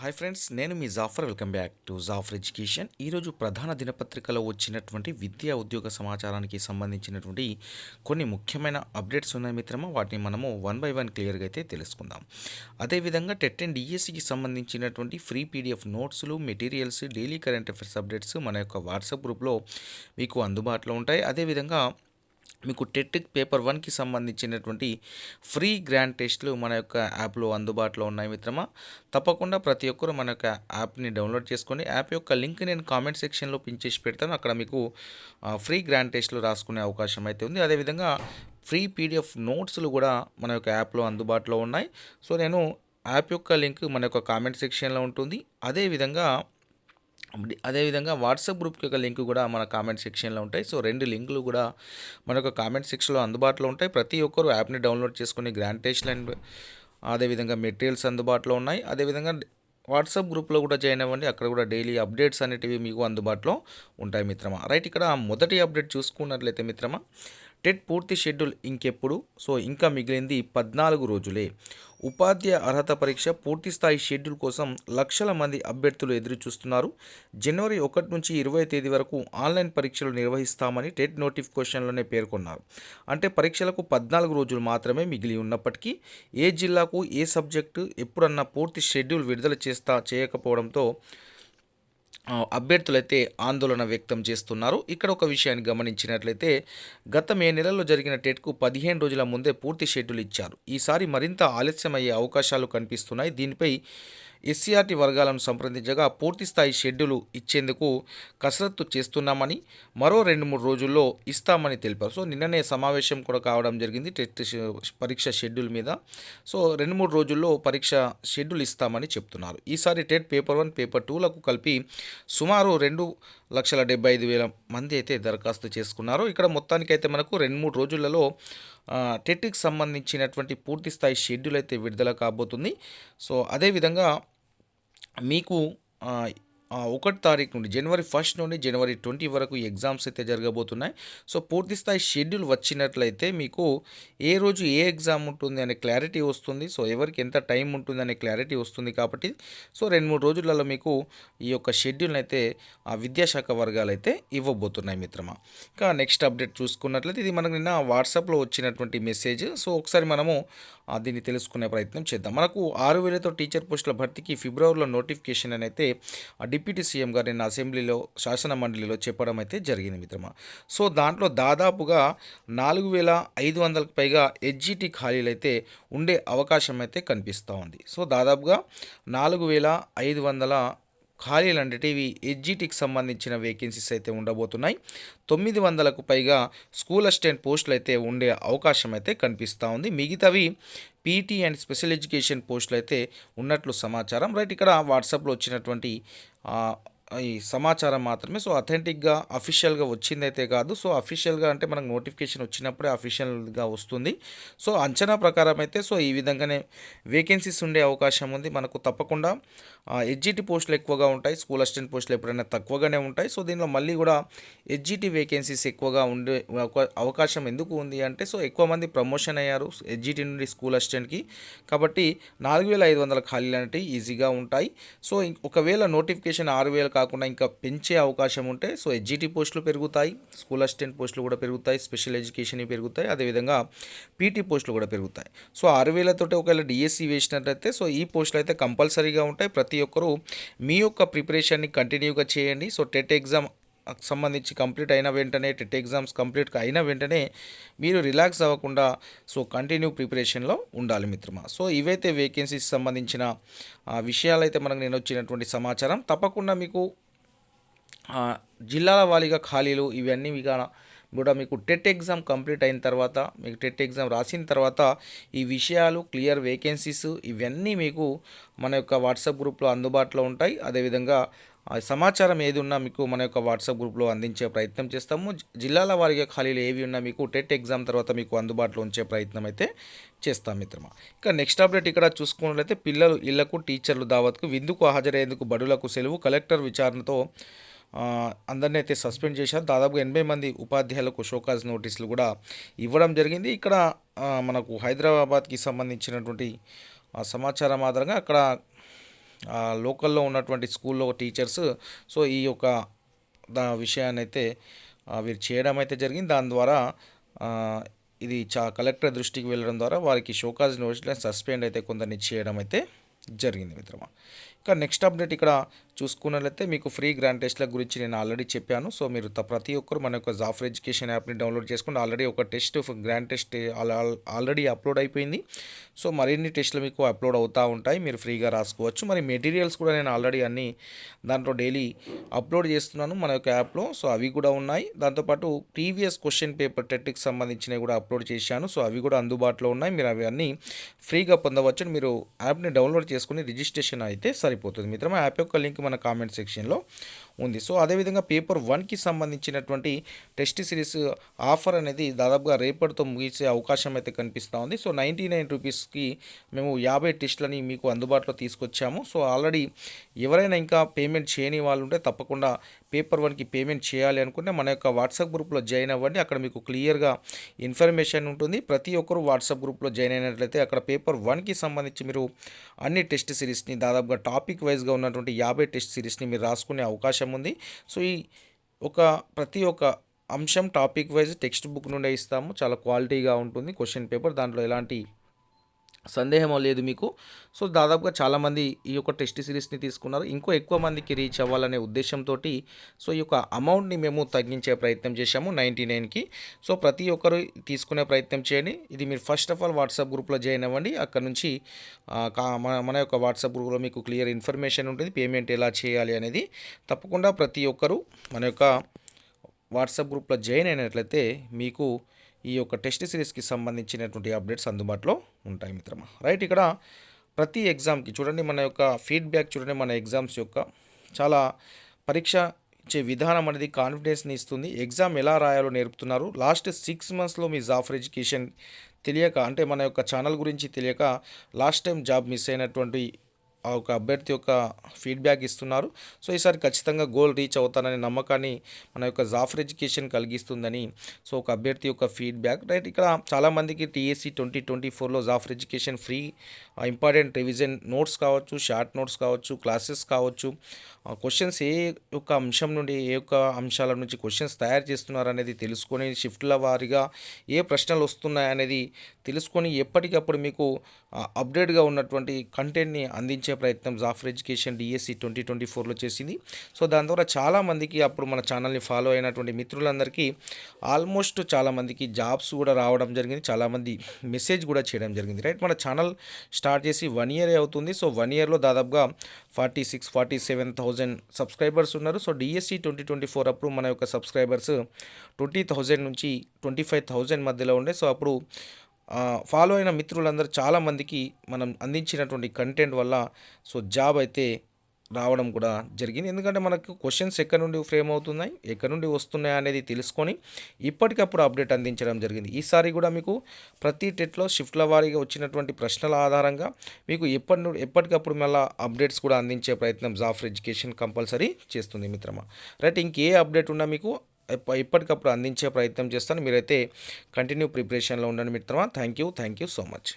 Hi friends నేను మీ Jafar welcome back to Jafar education ఈరోజు ప్రధాన దినపత్రికలో వచ్చినటువంటి విద్యా ఉద్యోగ సమాచారానికి సంబంధించినటువంటి కొన్ని ముఖ్యమైన అప్డేట్స్ ఉన్నాయి మిత్రమా. వాటిని మనము వన్ బై వన్ క్లియర్గా అయితే తెలుసుకుందాం. అదేవిధంగా టెట్ అండ్ డిఎస్సికి సంబంధించినటువంటి ఫ్రీ పీడిఎఫ్ నోట్స్లు materials daily current affairs updates మన యొక్క వాట్సాప్ గ్రూప్లో మీకు అందుబాటులో ఉంటాయి. అదేవిధంగా మీకు టెట్ పేపర్ వన్కి సంబంధించినటువంటి ఫ్రీ గ్రాండ్ టెస్ట్లు మన యొక్క యాప్లో అందుబాటులో ఉన్నాయి మిత్రమా. తప్పకుండా ప్రతి ఒక్కరు మన యొక్క యాప్ని డౌన్లోడ్ చేసుకోండి యాప్ యొక్క లింక్ నేను కామెంట్ సెక్షన్లో పిన్ చేసి పెడతాను. అక్కడ మీకు ఫ్రీ గ్రాండ్ టెస్ట్లు రాసుకునే అవకాశం అయితే ఉంది. అదేవిధంగా ఫ్రీ పీడిఎఫ్ నోట్స్లు కూడా మన యొక్క యాప్లో అందుబాటులో ఉన్నాయి. సో నేను యాప్ యొక్క లింక్ మన యొక్క కామెంట్ సెక్షన్లో ఉంటుంది. అదేవిధంగా అదేవిధంగా వాట్సాప్ గ్రూప్కి యొక్క లింక్ కూడా మన కామెంట్ సెక్షన్లో ఉంటాయి. సో రెండు లింకులు కూడా మన యొక్క కామెంట్ సెక్షన్లో అందుబాటులో ఉంటాయి. ప్రతి ఒక్కరు యాప్ని డౌన్లోడ్ చేసుకుని గ్రాండ్ టెస్ట్ అండ్ అదేవిధంగా మెటీరియల్స్ అందుబాటులో ఉన్నాయి. అదేవిధంగా వాట్సాప్ గ్రూప్లో కూడా జాయిన్ అవ్వండి. అక్కడ కూడా డైలీ అప్డేట్స్ అనేటివి మీకు అందుబాటులో ఉంటాయి మిత్రమా. రైట్ ఇక్కడ మొదటి అప్డేట్ చూసుకున్నట్లయితే మిత్రమా టెట్ పూర్తి షెడ్యూల్ ఇంకెప్పుడు? సో ఇంకా మిగిలింది పద్నాలుగు రోజులే. ఉపాధ్యాయ అర్హత పరీక్ష పూర్తిస్థాయి షెడ్యూల్ కోసం లక్షల మంది అభ్యర్థులు ఎదురు చూస్తున్నారు జనవరి ఒకటి నుంచి ఇరవై తేదీ వరకు ఆన్లైన్ పరీక్షలు నిర్వహిస్తామని టెట్ నోటిఫికేషన్లోనే పేర్కొన్నారు. అంటే పరీక్షలకు పద్నాలుగు రోజులు మాత్రమే మిగిలి ఉన్నప్పటికీ ఏ జిల్లాకు ఏ సబ్జెక్టు ఎప్పుడన్నా పూర్తి షెడ్యూల్ విడుదల చేస్తా చేయకపోవడంతో అభ్యర్థులైతే ఆందోళన వ్యక్తం చేస్తున్నారు. ఇక్కడ ఒక విషయాన్ని గమనించినట్లయితే గత మే నెలలో జరిగిన టెట్కు పదిహేను రోజుల ముందే పూర్తి షెడ్యూల్ ఇచ్చారు. ఈసారి మరింత ఆలస్యమయ్యే అవకాశాలు కనిపిస్తున్నాయి. దీనిపై ఎస్సీఆర్టీ వర్గాలను సంప్రదించగా పూర్తి స్థాయి షెడ్యూల్ ఇచ్చేందుకు కసరత్తు చేస్తున్నామని మరో రెండు మూడు రోజుల్లో ఇస్తామని తెలిపారు. సో నిన్ననే సమావేశం కూడా కావడం జరిగింది టెట్ పరీక్ష షెడ్యూల్ మీద. సో రెండు మూడు రోజుల్లో పరీక్ష షెడ్యూల్ ఇస్తామని చెప్తున్నారు. ఈసారి టెట్ పేపర్ వన్ పేపర్ టూలకు కలిపి సుమారు రెండు లక్షల డెబ్బై ఐదు వేల మంది అయితే దరఖాస్తు చేసుకున్నారు. ఇక్కడ మొత్తానికైతే మనకు రెండు మూడు రోజులలో టెట్కి సంబంధించినటువంటి పూర్తి స్థాయి షెడ్యూల్ అయితే విడుదల కాబోతుంది. సో అదేవిధంగా మీకు ఒకటి తారీఖు నుండి జనవరి ఫస్ట్ నుండి జనవరి ట్వంటీ వరకు ఎగ్జామ్స్ అయితే జరగబోతున్నాయి. సో పూర్తి స్థాయి షెడ్యూల్ వచ్చినట్లయితే మీకు ఏ రోజు ఏ ఎగ్జామ్ ఉంటుంది అనే క్లారిటీ వస్తుంది. సో ఎవరికి ఎంత టైం ఉంటుంది అనే క్లారిటీ వస్తుంది కాబట్టి. సో రెండు మూడు రోజులలో మీకు ఈ యొక్క షెడ్యూల్ అయితే ఆ విద్యాశాఖ వర్గాలు అయితే ఇవ్వబోతున్నాయి మిత్రమా. ఇంకా నెక్స్ట్ అప్డేట్ చూసుకున్నట్లయితే ఇది మనకు నిన్న వాట్సాప్లో వచ్చినటువంటి మెసేజ్. సో ఒకసారి మనము దీన్ని తెలుసుకునే ప్రయత్నం చేద్దాం. మనకు ఆరు వేలతో టీచర్ పోస్టుల భర్తీకి ఫిబ్రవరిలో నోటిఫికేషన్ అని అయితే ఆ డిప్యూటీ సీఎం గారు నిన్న అసెంబ్లీలో శాసన మండలిలో చెప్పడం అయితే జరిగింది మిత్రమా. సో దాంట్లో దాదాపుగా నాలుగు వేల ఐదు వందలకు పైగా హెచ్జిటి ఖాళీలు అయితే ఉండే అవకాశం అయితే కనిపిస్తూ ఉంది. సో దాదాపుగా నాలుగు వేల ఐదు వందల ఖాళీలు అనేటివి హెచ్జిటికి సంబంధించిన వేకెన్సీస్ అయితే ఉండబోతున్నాయి. తొమ్మిది వందలకు పైగా స్కూల్ అసిస్టెంట్ పోస్టులు అయితే ఉండే అవకాశం అయితే కనిపిస్తూ ఉంది. మిగతావి పీటీ అండ్ స్పెషల్ ఎడ్యుకేషన్ పోస్టులు అయితే ఉన్నట్లు సమాచారం. రైట్ ఇక్కడ వాట్సాప్లో వచ్చినటువంటి ఈ సమాచారం మాత్రమే. సో అథెంటిక్గా అఫీషియల్గా వచ్చిందైతే కాదు. సో అఫీషియల్గా అంటే మనకు నోటిఫికేషన్ వచ్చినప్పుడే అఫీషియల్గా వస్తుంది. సో అంచనా ప్రకారం అయితే సో ఈ విధంగానే వేకెన్సీస్ ఉండే అవకాశం ఉంది. మనకు తప్పకుండా హెచ్జిటి పోస్టులు ఎక్కువగా ఉంటాయి. స్కూల్ అసిస్టెంట్ పోస్టులు ఎప్పుడైనా తక్కువగానే ఉంటాయి. సో దీనిలో మళ్ళీ కూడా హెచ్జిటి వేకెన్సీస్ ఎక్కువగా ఉండే అవకాశం ఎందుకు ఉంది అంటే సో ఎక్కువ మంది ప్రమోషన్ అయ్యారు హెచ్జిటి నుండి స్కూల్ అసిస్టెంట్కి కాబట్టి నాలుగు వేల ఐదు వందల ఖాళీలు అనేవి ఈజీగా ఉంటాయి. సో ఇం- ఒకవేళ నోటిఫికేషన్ ఆరు వేల కాకుండా ఇంకా పెంచే అవకాశం ఉంటే సో హెచ్జిటి పోస్టులు పెరుగుతాయి స్కూల్ అసిస్టెంట్ పోస్టులు కూడా పెరుగుతాయి స్పెషల్ ఎడ్యుకేషన్ పెరుగుతాయి అదేవిధంగా పీటీ పోస్టులు కూడా పెరుగుతాయి. సో ఆరు వేలతోటి ఒకవేళ డిఎస్సి వేసినట్లయితే సో ఈ పోస్టులు అయితే కంపల్సరీగా ఉంటాయి. ప్రతి ఒక్కరూ మీ యొక్క ప్రిపరేషన్ని కంటిన్యూగా చేయండి. సో టెట్ ఎగ్జామ్ సంబంధించి కంప్లీట్ అయిన వెంటనే టెట్ ఎగ్జామ్స్ కంప్లీట్ అయిన వెంటనే మీరు రిలాక్స్ అవ్వకుండా సో కంటిన్యూ ప్రిపరేషన్లో ఉండాలి మిత్రమా. సో ఇవైతే వేకెన్సీస్ సంబంధించిన ఆ, విషయాలైతే మనకు నేను వచ్చినటువంటి సమాచారం. తప్పకుండా మీకు జిల్లాల వారీగా ఖాళీలు ఇవన్నీ ఇక కూడా మీకు టెట్ ఎగ్జామ్ కంప్లీట్ అయిన తర్వాత మీకు టెట్ ఎగ్జామ్ రాసిన తర్వాత ఈ విషయాలు క్లియర్ వేకెన్సీస్ ఇవన్నీ మీకు మన యొక్క వాట్సాప్ గ్రూప్లో అందుబాటులో ఉంటాయి. అదేవిధంగా సమాచారం ఏది ఉన్నా మీకు మన యొక్క వాట్సాప్ గ్రూప్లో అందించే ప్రయత్నం చేస్తాము. జిల్లాల వారిగా ఖాళీలు ఏవి ఉన్నా మీకు టెట్ ఎగ్జామ్ తర్వాత మీకు అందుబాటులో ఉంచే ప్రయత్నం అయితే చేస్తాం మిత్రమా. ఇక నెక్స్ట్ అప్డేట్ ఇక్కడ చూసుకున్నట్లయితే పిల్లలు ఇళ్ళకు టీచర్లు దావత్కు విందుకు హాజరయ్యేందుకు బడులకు సెలవు కలెక్టర్ విచారణతో అందరినీ అయితే సస్పెండ్ చేశారు. దాదాపు ఎనభై మంది ఉపాధ్యాయులకు షోకాజ్ నోటీసులు కూడా ఇవ్వడం జరిగింది. ఇక్కడ మనకు హైదరాబాద్కి సంబంధించినటువంటి సమాచారం ఆధారంగా అక్కడ లోకల్లో ఉన్నటువంటి స్కూల్లో టీచర్స్. సో ఈ యొక్క దా విషయాన్ని అయితే వీరు చేయడం అయితే జరిగింది. దాని ద్వారా ఇది చా కలెక్టర్ దృష్టికి వెళ్ళడం ద్వారా వారికి షోకాజ్ నోటీస్ సస్పెండ్ అయితే కొందరిని చేయడం అయితే జరిగింది మిత్రమా. ఇక నెక్స్ట్ అప్డేట్ ఇక్కడ చూసుకున్నట్లయితే మీకు ఫ్రీ గ్రాండ్ టెస్ట్ల గురించి నేను ఆల్రెడీ చెప్పాను. సో మీరు ప్రతి ఒక్కరు మన యొక్క జాఫర్ ఎడ్యుకేషన్ యాప్ని డౌన్లోడ్ చేసుకుని ఆల్రెడీ ఒక test grand test already upload అయిపోయింది. సో మరిన్ని టెస్ట్లు మీకు అప్లోడ్ అవుతూ ఉంటాయి. మీరు ఫ్రీగా రాసుకోవచ్చు. మరి మెటీరియల్స్ కూడా నేను ఆల్రెడీ అన్ని దాంట్లో డైలీ అప్లోడ్ చేస్తున్నాను మన యొక్క యాప్లో సో అవి కూడా ఉన్నాయి. దాంతోపాటు ప్రీవియస్ క్వశ్చన్ పేపర్ టెట్కి సంబంధించినవి కూడా అప్లోడ్ చేశాను. సో అవి కూడా అందుబాటులో ఉన్నాయి. మీరు అవి అన్నీ ఫ్రీగా పొందవచ్చు మీరు యాప్ని డౌన్లోడ్ చేసుకుని రిజిస్ట్రేషన్ అయితే సరిపోతుంది. మిత్రమా యాప్ యొక్క లింక్ మన కామెంట్ సెక్షన్లో ఉంది. సో అదేవిధంగా పేపర్ వన్కి సంబంధించినటువంటి టెస్ట్ సిరీస్ ఆఫర్ అనేది దాదాపుగా రేపటితో ముగిసే అవకాశం అయితే కనిపిస్తూ ఉంది. సో నైంటీ నైన్ రూపీస్కి మేము యాభై టెస్ట్లని మీకు అందుబాటులో తీసుకొచ్చాము. సో ఆల్రెడీ ఎవరైనా ఇంకా పేమెంట్ చేయని వాళ్ళు ఉంటే తప్పకుండా పేపర్ వన్కి పేమెంట్ చేయాలి అనుకుంటే మన యొక్క వాట్సాప్ గ్రూప్లో జాయిన్ అవ్వండి. అక్కడ మీకు క్లియర్గా ఇన్ఫర్మేషన్ ఉంటుంది. ప్రతి ఒక్కరు వాట్సాప్ గ్రూప్లో జాయిన్ అయినట్లయితే అక్కడ పేపర్ వన్కి సంబంధించి మీరు అన్ని టెస్ట్ సిరీస్ని దాదాపుగా టాపిక్ వైజ్గా ఉన్నటువంటి యాభై టెస్ట్ సిరీస్ని మీరు రాసుకునే అవకాశం ఉంది సో ఈ ఒక ప్రతి ఒక్క అంశం టాపిక్ వైజ్ టెక్స్ట్ బుక్ నుండే ఇస్తాము. చాలా క్వాలిటీగా ఉంటుంది. క్వశ్చన్ పేపర్ దాంట్లో ఎలాంటి సందేహం లేదు మీకు. సో దాదాపుగా చాలామంది ఈ యొక్క టెస్ట్ సిరీస్ని తీసుకున్నారు. ఇంకో ఎక్కువ మందికి రీచ్ అవ్వాలనే ఉద్దేశంతో సో ఈ యొక్క అమౌంట్ని మేము తగ్గించే ప్రయత్నం చేశాము నైంటీ నైన్కి. సో ప్రతి ఒక్కరు తీసుకునే ప్రయత్నం చేయండి. ఇది మీరు ఫస్ట్ ఆఫ్ ఆల్ వాట్సాప్ గ్రూప్లో జాయిన్ అవ్వండి. అక్కడ నుంచి మన మన యొక్క వాట్సాప్ గ్రూప్లో మీకు క్లియర్ ఇన్ఫర్మేషన్ ఉంటుంది. పేమెంట్ ఎలా చేయాలి అనేది తప్పకుండా ప్రతి ఒక్కరూ మన యొక్క వాట్సాప్ గ్రూప్లో జాయిన్ అయినట్లయితే మీకు ఈ యొక్క టెస్ట్ సిరీస్కి సంబంధించినటువంటి అప్డేట్స్ అందుబాటులో ఉంటాయి మిత్రమా. రైట్ ఇక్కడ ప్రతి ఎగ్జామ్కి చూడండి మన యొక్క ఫీడ్బ్యాక్ చూడండి మన ఎగ్జామ్స్ యొక్క చాలా పరీక్ష ఇచ్చే విధానం అనేది కాన్ఫిడెన్స్ని ఇస్తుంది. ఎగ్జామ్ ఎలా రాయాలో నేర్పుతున్నారు. లాస్ట్ సిక్స్ మంత్స్లో మీ జాఫర్ ఎడ్యుకేషన్ తెలియక అంటే మన యొక్క ఛానల్ గురించి తెలియక లాస్ట్ టైం జాబ్ మిస్ అయినటువంటి ఆ ఒక అభ్యర్థి యొక్క ఫీడ్బ్యాక్ ఇస్తున్నారు. సో ఈసారి ఖచ్చితంగా గోల్ రీచ్ అవుతారనే నమ్మకాన్ని మన యొక్క జాఫర్ ఎడ్యుకేషన్ కలిగిస్తుందని సో ఒక అభ్యర్థి యొక్క ఫీడ్బ్యాక్ రైట్ ఇక్కడ చాలామందికి టీఎస్సీ ట్వంటీ ట్వంటీ ఫోర్లో Jafar education free important revision notes కావచ్చు షార్ట్ నోట్స్ కావచ్చు క్లాసెస్ కావచ్చు. క్వశ్చన్స్ ఏ యొక్క అంశం నుండి ఏ యొక్క అంశాల నుంచి క్వశ్చన్స్ తయారు చేస్తున్నారు అనేది తెలుసుకొని షిఫ్ట్ల వారీగా ఏ ప్రశ్నలు వస్తున్నాయి అనేది తెలుసుకొని ఎప్పటికప్పుడు మీకు అప్డేట్గా ఉన్నటువంటి కంటెంట్ని అందించే ప్రయత్నం Jafar education DSC twenty twenty ఫోర్లో చేసింది. సో దాని ద్వారా చాలామందికి అప్పుడు మన ఛానల్ని ఫాలో అయినటువంటి మిత్రులందరికీ ఆల్మోస్ట్ చాలామందికి జాబ్స్ కూడా రావడం జరిగింది. చాలామంది మెసేజ్ కూడా చేయడం జరిగింది. రైట్? మన ఛానల్ స్టార్ట్ చేసి వన్ ఇయర్ అవుతుంది. సో వన్ ఇయర్లో దాదాపుగా forty six forty seven thousand subscribers ఉన్నారు. So DSC twenty twenty four అప్పుడు మన యొక్క సబ్స్క్రైబర్స్ ట్వంటీ థౌజండ్ నుంచి ట్వంటీ ఫైవ్ థౌజండ్ మధ్యలో ఉండే. సో అప్పుడు ఫాలో అయిన మిత్రులందరూ చాలామందికి మనం అందించినటువంటి కంటెంట్ వల్ల సో జాబ్ అయితే రావడం కూడా జరిగింది. ఎందుకంటే మనకు క్వశ్చన్స్ ఎక్కడి నుండి ఫ్రేమ్ అవుతున్నాయి ఎక్కడి నుండి వస్తున్నాయి అనేది తెలుసుకొని ఇప్పటికప్పుడు అప్డేట్ అందించడం జరిగింది. ఈసారి కూడా మీకు ప్రతి టెట్లో షిఫ్ట్ల వారీగా వచ్చినటువంటి ప్రశ్నల ఆధారంగా మీకు ఎప్పటి నుండి ఎప్పటికప్పుడు మళ్ళీ అప్డేట్స్ కూడా అందించే ప్రయత్నం జాఫర్ ఎడ్యుకేషన్ కంపల్సరీ చేస్తుంది మిత్రమా. రైట్ ఇంకే అప్డేట్ ఉన్నా మీకు ఎప్పటికప్పుడు అందించే ప్రయత్నం చేస్తాను. మీరైతే కంటిన్యూ ప్రిపరేషన్లో ఉండండి మిత్రమా. Thank you thank you so much.